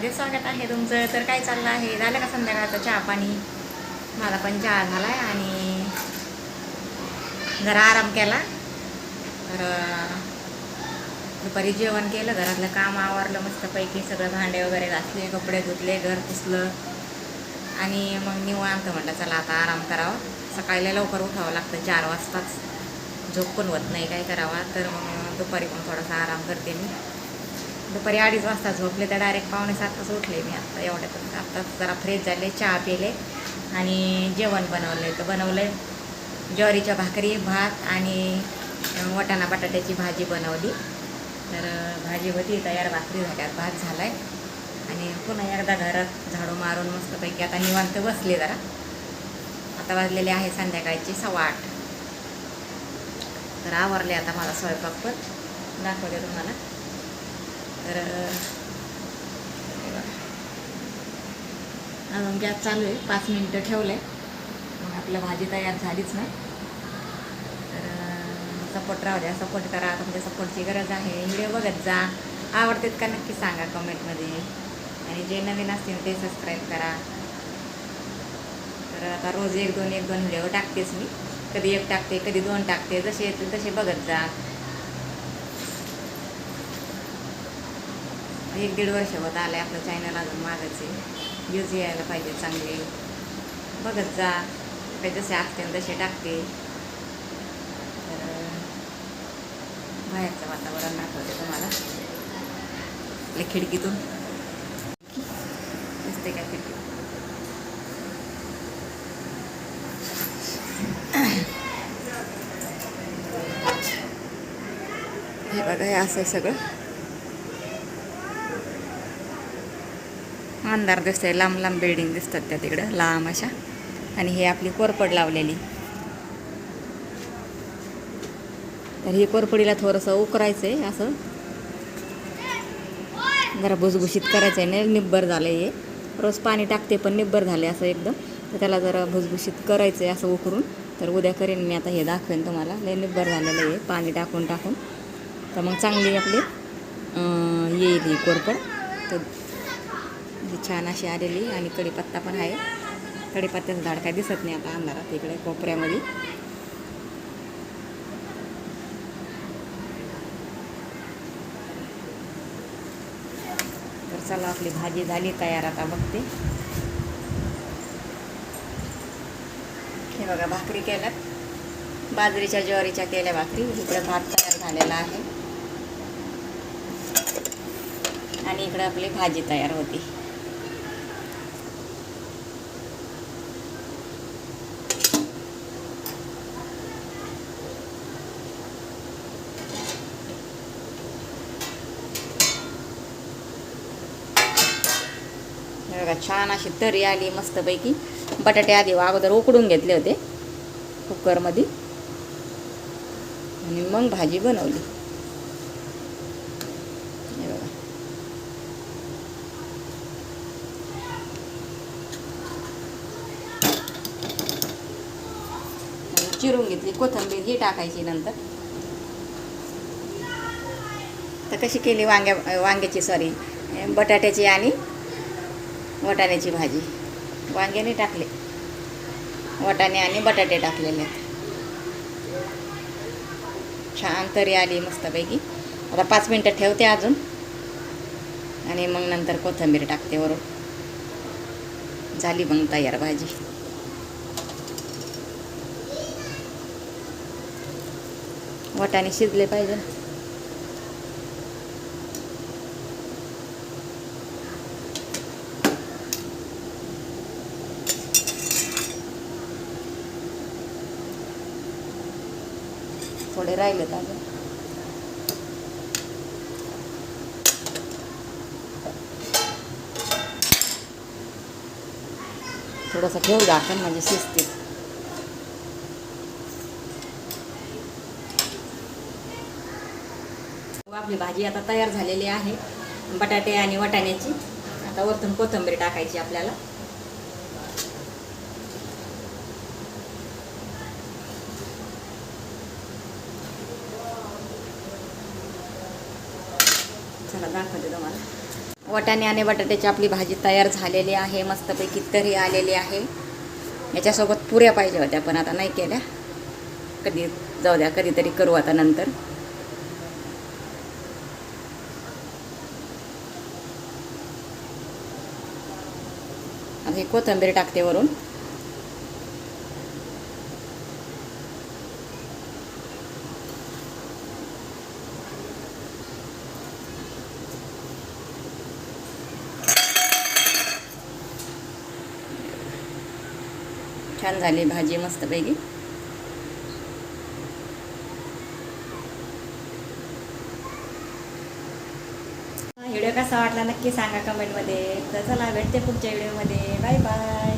मध्ये स्वागत आहे तुमचं. तर काय चाललं आहे? झालं का संध्याकाळचं चहा पाणी? मला पण चहा झाला आहे आणि जरा आराम केला. तर दुपारी जेवण केलं. घरातलं काम आवरलं मस्तपैकी. सगळं भांडे वगैरे घासले कपडे धुतले घर पुसलं. आणि मग निवांत म्हटलं चला आता आराम करावा. सकाळी लवकर उठावं लागतं. चार वाजताच. झोप पण होत नाही काय करावा. तर मग दुपारी पण थोडासा आराम करते मी. दुपारी अडीच वाजता झोपले तर डायरेक्ट पावणे सातच उठले मी आत्ता एवढ्यापर्यंत. आत्ता जरा फ्रेश झाले चहा पिले आणि जेवण बनवले. तर बनवले ज्वारीच्या भाकरी भात आणि वटाणा बटाट्याची भाजी बनवली. तर भाजी होती तयार भाकरी झाल्यात भात झाला आहे आणि पुन्हा एकदा घरात झाडू मारून मस्तपैकी आता निवांत बसले जरा. आता वाजलेले आहे संध्याकाळची सव्वा आठ. तर आवरले आता मला स्वयंपाक पण. दाखवले तुम्हाला. तर अजून गॅस चालू आहे. पाच मिनटं ठेवलं आहे मग आपलं भाजी तयार झालीच नाही तर सपोर्ट राहू द्या. सपोर्ट करा. तुमच्या सपोर्टची म्हणजे गरज आहे. व्हिडिओ बघत जा. आवडतेत का नक्की सांगा कमेंटमध्ये आणि जे नवीन असतील ते सबस्क्राईब करा. तर आता रोज एक दोन एक दोन व्हिडिओ टाकतेच मी. कधी एक टाकते कधी दोन टाकते. जसे येतील तसे बघत जा. एक दीड वर्ष होत आलं आहे आपलं चॅनल अजून मागच. आहे व्ह्यूज यायला पाहिजे चांगले. बघत जा. काही जसे असतील तसे टाकते. तर बाहेरचं वातावरण दाखवते तुम्हाला. आपल्या खिडकीतून. दिसते का खिडकी? हे बघा हे असं सगळं. अंधार दिसतंय लांब लांब बिल्डिंग दिसतात त्या तिकडं लांब अशा. आणि हे आपली कोरपड लावलेली. तर ही कोरपडीला थोडंसं उकरायचं आहे असं. जरा भुसभुशीत करायचं आहे नाही निब्बर झालं हे. रोज पाणी टाकते पण निब्बर झाले असं एकदम. तर त्याला जरा भुसभुशीत करायचं आहे असं उकरून. तर उद्या करेन मी आता हे दाखवेन तुम्हाला. लय निब्बर झालेलं आहे पाणी टाकून टाकून. तर मग चांगली आपली येईल ही कोरपड. तर ही छान अशी आलेली आणि कढीपत्ता पण आहे. कढीपत्त्याचं झाड काय दिसत नाही आता अंधारात इकडे कोपऱ्यामध्ये. तर चला आपली भाजी झाली तयार आता बघते. हे बघा भाकरी केल्यात. बाजरीच्या ज्वारीच्या केल्या भाकरी. इकडे भात तयार झालेला आहे. आणि इकडे आपली भाजी तयार होती. बघा छान अशी तरी आली मस्तपैकी. बटाटे आधी अगोदर उकडून घेतले होते कुकरमध्ये. आणि मग भाजी बनवली. हे बघा. चिरून घेतली कोथिंबीर ही टाकायची नंतर. तर कशी केली वांग्या वांग्याची सॉरी बटाट्याची आणि वाटाण्याची भाजी. वांग्याने टाकले. वटाणे आणि बटाटे टाकलेले. आहेत छान तरी आली मस्तपैकी. आता पाच मिनटं ठेवते अजून. आणि मग नंतर कोथिंबीर टाकते वरून. झाली मग तयार भाजी. वटाणे शिजले पाहिजे. थोडे राहिलेत अजून. थोडंसं ठेवू आपण म्हणजे शिजतील हो, आपली भाजी आता तयार झालेली आहे. बटाटे आणि वाटाण्याची. आता वरतून कोथिंबीर टाकायची आपल्याला. चला दाखवते तुम्हाला. वाटाणे आणि बटाट्याची आपली भाजी तयार झालेली आहे मस्तपैकी तरी आलेली आहे. याच्यासोबत पुऱ्या पाहिजे होत्या पण आता नाही केल्या. कधी जाऊ द्या कधीतरी करू आता नंतर. आता हे कोथिंबीर टाकते वरून. छान झाली भाजी मस्तपैकी. व्हिडिओ कसा वाटला नक्की सांगा कमेंटमध्ये तर चला भेटते पुढच्या व्हिडिओमध्ये. Bye bye